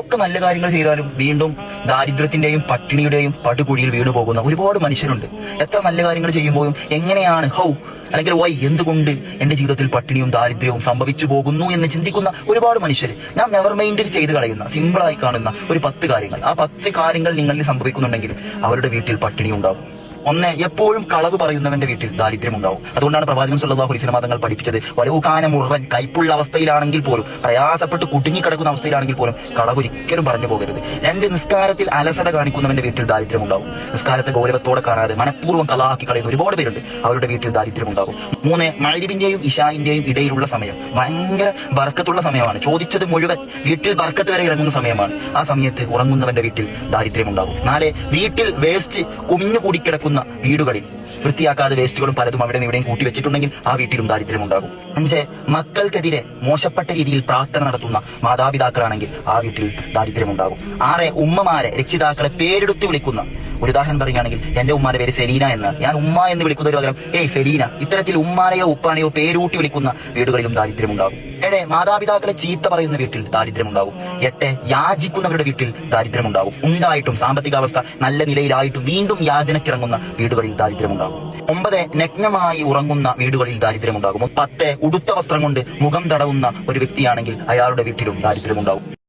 ഒക്കെ നല്ല കാര്യങ്ങൾ ചെയ്താലും വീണ്ടും ദാരിദ്ര്യത്തിന്റെയും പട്ടിണിയുടെയും പടുകുഴിയിൽ വീണു പോകുന്ന ഒരുപാട് മനുഷ്യരുണ്ട്. എത്ര നല്ല കാര്യങ്ങൾ ചെയ്യുമ്പോഴും എങ്ങനെയാണ് ഹൗ അല്ലെങ്കിൽ വൈ എന്തുകൊണ്ട് എന്റെ ജീവിതത്തിൽ പട്ടിണിയും ദാരിദ്ര്യവും സംഭവിച്ചു പോകുന്നു എന്ന് ചിന്തിക്കുന്ന ഒരുപാട് മനുഷ്യർ ഞാൻ നെവർ മൈൻഡിൽ ചെയ്ത് കളയുന്ന സിമ്പിളായി കാണുന്ന ഒരു പത്ത് കാര്യങ്ങൾ. ആ പത്ത് കാര്യങ്ങൾ നിങ്ങളിൽ സംഭവിക്കുന്നുണ്ടെങ്കിൽ അവരുടെ വീട്ടിൽ പട്ടിണി ഉണ്ടാകും ഒന്ന് എപ്പോഴും കളവ് പറയുന്നവന്റെ വീട്ടിൽ ദാരിദ്ര്യം ഉണ്ടാവും അതുകൊണ്ടാണ് പ്രവാചകൻ സുല്ലാഹു അലൈഹി തങ്ങൾ പഠിപ്പിച്ചത് വലവുകാന മുറൻ കൈപ്പുള്ള അവസ്ഥയിലാണെങ്കിൽ പോലും പ്രയാസപ്പെട്ട് കുടുങ്ങിക്കിടക്കുന്ന അവസ്ഥയിലാണെങ്കിൽ പോലും കളവ് ഒരിക്കലും പറഞ്ഞു പോകരുത്. രണ്ട് നിസ്കാരത്തിൽ അലസത കാണിക്കുന്നവന്റെ വീട്ടിൽ ദാരിദ്ര്യം ഉണ്ടാവും നിസ്കാരത്തെ ഗൗരവത്തോടെ കാണാതെ മനഃപൂർവം കലാക്കി കളയുന്ന ഒരുപാട് പേരുണ്ട് അവരുടെ വീട്ടിൽ ദാരിദ്ര്യം ഉണ്ടാകും മൂന്ന് മഴവിന്റെയും ഇഷായിന്റെയും ഇടയിലുള്ള സമയം ഭയങ്കര ബർക്കത്തുള്ള സമയമാണ്. ചോദിച്ചത് മുഴുവൻ വീട്ടിൽ ബർക്കത്ത് വരെ ഇറങ്ങുന്ന സമയമാണ്. ആ സമയത്ത് ഉറങ്ങുന്നവന്റെ വീട്ടിൽ ദാരിദ്ര്യം ഉണ്ടാകും നാല് വീട്ടിൽ വേസ്റ്റ് കുമിഞ്ഞു കൂടിക്കിടക്കുന്ന വീടുകളിൽ വൃത്തിയാക്കാതെ വേസ്റ്റുകളും പലതും അവിടെ ഇവിടെയും കൂട്ടി വെച്ചിട്ടുണ്ടെങ്കിൽ ആ വീട്ടിലും ദാരിദ്ര്യം ഉണ്ടാകും. അഞ്ച് മക്കൾക്കെതിരെ മോശപ്പെട്ട രീതിയിൽ പ്രാർത്ഥന നടത്തുന്ന മാതാപിതാക്കളാണെങ്കിൽ ആ വീട്ടിൽ ദാരിദ്ര്യം ഉണ്ടാകും. ആറ് ഉമ്മമാരെ രക്ഷിതാക്കളെ പേരെടുത്ത് വിളിക്കുന്ന ഒരു ഉദാഹരണം പറയുകയാണെങ്കിൽ എന്റെ ഉമ്മാന്റെ പേര് സെലീന എന്ന്. ഞാൻ ഉമ്മ എന്ന് വിളിക്കുന്നതിന് പകരം ഏയ് സെലീന ഇത്തരത്തിൽ ഉമ്മാനെയോ ഉപ്പാനെയോ പേരൂട്ടി വിളിക്കുന്ന വീടുകളിലും ദാരിദ്ര്യം ഉണ്ടാകും ഏഴ് മാതാപിതാക്കളെ ചീത്ത പറയുന്ന വീട്ടിൽ ദാരിദ്ര്യം ഉണ്ടാകും എട്ടെ യാചിക്കുന്നവരുടെ വീട്ടിൽ ദാരിദ്ര്യം ഉണ്ടാകും ഉണ്ടായിട്ടും സാമ്പത്തികാവസ്ഥ നല്ല നിലയിലായിട്ടും വീണ്ടും യാചനക്കിറങ്ങുന്ന വീടുകളിൽ ദാരിദ്ര്യം ഉണ്ടാകും ഒമ്പത് നഗ്നമായി ഉറങ്ങുന്ന വീടുകളിൽ ദാരിദ്ര്യം ഉണ്ടാകും പത്ത് ഉടുത്ത വസ്ത്രം കൊണ്ട് മുഖം തടവുന്ന ഒരു വ്യക്തിയാണെങ്കിൽ അയാളുടെ വീട്ടിലും ദാരിദ്ര്യം ഉണ്ടാകും